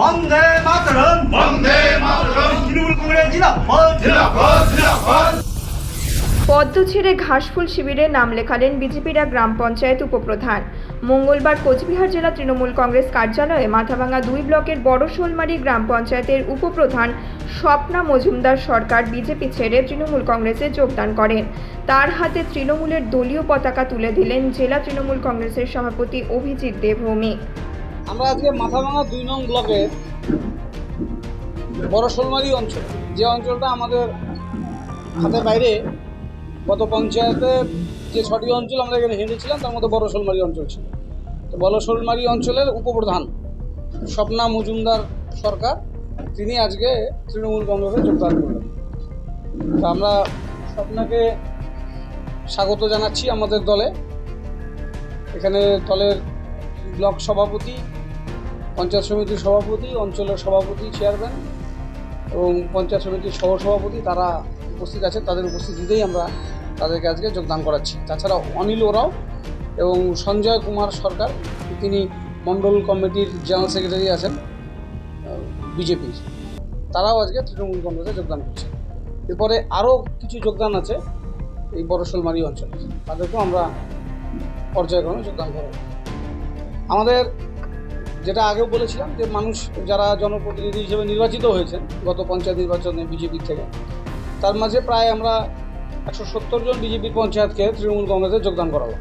বন্দে মাতরম। বন্দে মাতরম। তৃণমূল কংগ্রেস জিন্দাবাদ। জিন্দাবাদ জিন্দাবাদ। পদ্ম ছেড়ে ঘাসফুল শিবিরে নাম লেখালেন বিজেপিরা গ্রাম পঞ্চায়েত উপপ্রধান। মঙ্গলবার কোচবিহার জেলা তৃণমূল কংগ্রেস কার্যালয়ে মাথাভাঙা দুই ব্লকের বড় শোলমারি গ্রাম পঞ্চায়েতের উপপ্রধান স্বপ্না মজুমদার সরকার বিজেপি ছেড়ে তৃণমূল কংগ্রেসে যোগদান করেন। তার হাতে তৃণমূলের দলীয় পতাকা তুলে দিলেন জেলা তৃণমূল কংগ্রেসের সভাপতি অভিজিৎ দেবভৌমিক। আমরা আজকে মাথাভাঙা দুই নং ব্লকের বড় শোলমারি অঞ্চল। যে অঞ্চলটা আমাদের হাতের বাইরে, গত পঞ্চায়েতে যে ছটি অঞ্চল আমরা এখানে হেঁটেছিলাম, তার মধ্যে বড় শোলমারি অঞ্চল ছিল। তো বড় শোলমারি অঞ্চলের উপপ্রধান স্বপ্না মজুমদার সরকার, তিনি আজকে তৃণমূল কংগ্রেসে যোগদান করলেন। তো আমরা স্বপ্নাকে স্বাগত জানাচ্ছি আমাদের দলে। এখানে দলের ব্লক সভাপতি পঞ্চায়েত সমিতির সভাপতি, অঞ্চলের সভাপতি চেয়ারম্যান এবং পঞ্চায়েত সমিতির সহসভাপতি তারা উপস্থিত আছেন। তাদের উপস্থিতিতেই আমরা তাদেরকে আজকে যোগদান করাচ্ছি। তাছাড়া অনিল ওরাও এবং সঞ্জয় কুমার সরকার, তিনি মণ্ডল কমিটির জেনারেল সেক্রেটারি আছেন বিজেপির তারাও আজকে তৃণমূল কংগ্রেসে যোগদান করছে। এরপরে আরও কিছু যোগদান আছে এই বড়শোলমারি অঞ্চলে। তাদেরকেও আমরা পর্যায়ক্রমে যোগদান করব। আমাদের যেটা আগেও বলেছিলাম যে মানুষ যারা জনপ্রতিনিধি হিসেবে নির্বাচিত হয়েছেন গত পঞ্চায়েত নির্বাচনে বিজেপির থেকে, তার মাঝে প্রায় আমরা একশো সত্তর জন বিজেপির পঞ্চায়েতকে তৃণমূল কংগ্রেসে যোগদান করালাম।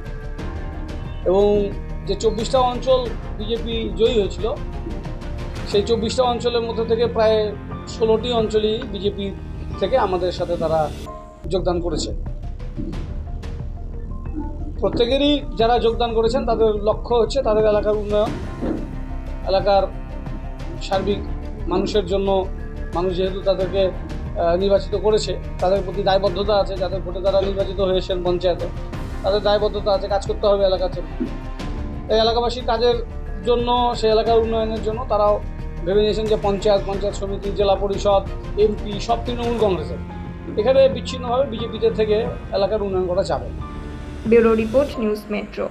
এবং যে চব্বিশটা অঞ্চল বিজেপি জয়ী হয়েছিল, সেই চব্বিশটা অঞ্চলের মধ্যে থেকে প্রায় ষোলোটি অঞ্চলই বিজেপি থেকে আমাদের সাথে তারা যোগদান করেছে। প্রত্যেকেরই যারা যোগদান করেছেন তাদের লক্ষ্য হচ্ছে তাদের এলাকার উন্নয়ন। এলাকার সার্বিক মানুষের জন্য মানুষ যেহেতু তাদেরকে নির্বাচিত করেছে, তাদের প্রতি দায়বদ্ধতা আছে, যাদের ভোটে তারা নির্বাচিত হয়েছেন পঞ্চায়েতে, তাদের দায়বদ্ধতা আছে, কাজ করতে হবে এলাকার জন্য। এই এলাকাবাসীর কাজের জন্য, সেই এলাকার উন্নয়নের জন্য তারাও ভেবে নিয়েছেন যে পঞ্চায়েত পঞ্চায়েত সমিতি, জেলা পরিষদ, এমপি, সব তৃণমূল কংগ্রেসের। এখানে বিচ্ছিন্নভাবে বিজেপিতে থেকে এলাকার উন্নয়ন করা যাবে ব্যুরো রিপোর্ট, নিউজ মেট্রো।